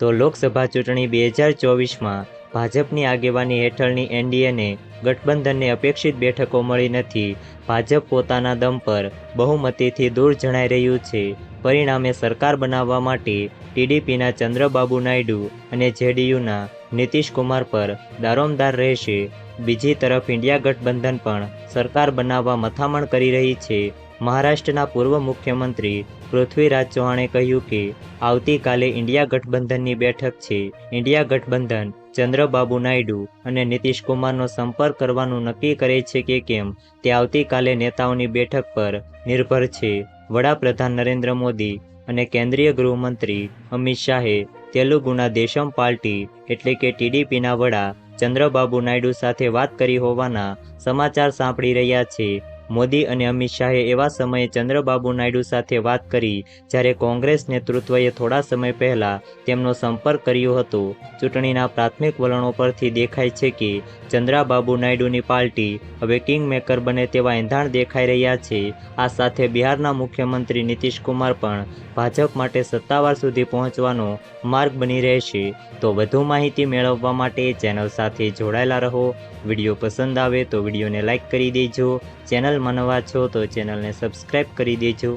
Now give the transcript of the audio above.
તો લોકસભા ચૂંટણી બે હજાર ચોવીસમાં ભાજપની આગેવાની હેઠળની એનડીએને ગઠબંધનને અપેક્ષિત બેઠકો મળી નથી. ભાજપ પોતાના દમ પર બહુમતીથી દૂર જણાઈ રહ્યું છે. પરિણામે સરકાર બનાવવા માટે ટીડીપીના ચંદ્રબાબુ નાયડુ અને જેડીયુના નીતિશ કુમાર પર દારોમદાર રહેશે. બીજી તરફ ઇન્ડિયા ગઠબંધન પણ સરકાર બનાવવા મથામણ કરી રહી છે. મહારાષ્ટ્રના પૂર્વ મુખ્યમંત્રી પૃથ્વીરાજ ચૌહાણે કહ્યું કે, આવતીકાલે ઇન્ડિયા ગઠબંધનની બેઠક છે. ઇન્ડિયા ગઠબંધન ચંદ્રબાબુ નાયડુ અને નીતિશ કુમારનો સંપર્ક કરવાનું નક્કી કરે છે કે કેમ, તે આવતીકાલે નેતાઓની બેઠક પર નિર્ભર છે. વડાપ્રધાન નરેન્દ્ર મોદી અને કેન્દ્રીય ગૃહમંત્રી અમિત શાહે તેલુગુના દેશમ પાર્ટી એટલે કે ટીડીપીના વડા ચંદ્રબાબુ નાયડુ સાથે વાત કરી હોવાના સમાચાર સાંભળી રહ્યા છે. મોદી અને અમિત શાહે એવા સમયે ચંદ્રબાબુ નાયડુ સાથે વાત કરી, જ્યારે કોંગ્રેસ નેતૃત્વએ થોડા સમય પહેલા તેમનો સંપર્ક કર્યો હતો. ચૂંટણીના પ્રાથમિક વલણો પરથી દેખાય છે કે ચંદ્રાબાબુ નાયડુની પાર્ટી હવે કિંગ મેકર બને તેવા એંધાણ દેખાઈ રહ્યા છે. આ સાથે બિહારના મુખ્યમંત્રી નીતિશ કુમાર પણ ભાજપ માટે સત્તાવાર સુધી પહોંચવાનો માર્ગ બની રહેશે. તો વધુ માહિતી મેળવવા માટે ચેનલ સાથે જોડાયેલા રહો. વીડિયો પસંદ આવે તો વિડીયોને લાઇક કરી દેજો. ચેનલમાં નવા છો તો ચેનલને સબસ્ક્રાઈબ કરી દેજો.